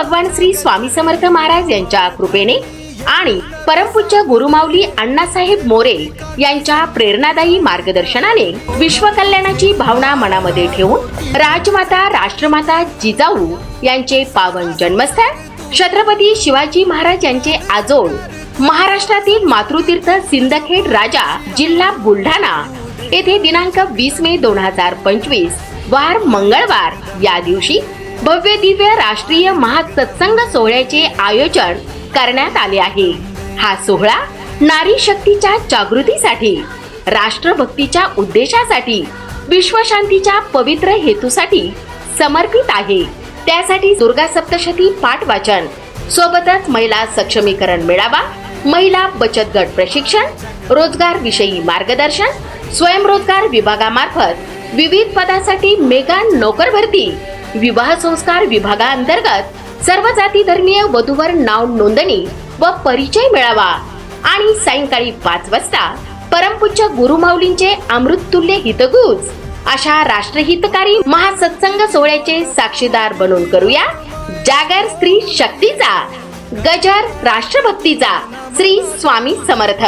भगवान श्री स्वामी समर्थ महाराज यांच्या कृपेने आणि परमपूज्य गुरुमाऊली अण्णासाहेब मोरे यांच्या प्रेरणादायी मार्गदर्शनाने विश्वकल्याणाची भावना मनामध्ये ठेवून राजमाता राष्ट्रमाता जिजाऊ यांचे पावन जन्मस्थळ छत्रपती शिवाजी महाराज यांचे आजोळ महाराष्ट्रातील मातृतीर्थ सिंदखेड राजा जिल्हा बुलढाणा. येथे दिनांक वीस मे दोन हजार पंचवीस वार मंगळवार या दिवशी भव्य दिव्य राष्ट्रीय महासत्संग सोहळ्याचे आयोजन करण्यात आले आहे. हा सोहळा नारी शक्तीच्या जागृतीसाठी राष्ट्रभक्तीच्या उद्देशासाठी विश्वशांतीच्या पवित्र हेतूसाठी समर्पित आहे. त्यासाठी दुर्गा सप्तशती पाठ वाचन सोबतच महिला सक्षमीकरण मेळावा महिला बचत गट प्रशिक्षण रोजगार विषयी मार्गदर्शन स्वयंरोजगार विभागामार्फत विविध पदासाठी मेगा नोकर भरती विवाह संस्कार विभागाअंतर्गत सर्व जाती धर्मीय वधूवर नाव नोंदणी व परिचय मिळावा. आणि सायंकाळी पाच वाजता परमपूज्य गुरुमाऊलींचे अमृततुल्य हितगुज अशा राष्ट्रहितकारी महासत्संग सोहळ्याचे साक्षीदार बनून करूया जागर स्त्री शक्तीचा गजर राष्ट्रभक्तीचा श्री स्वामी समर्थ.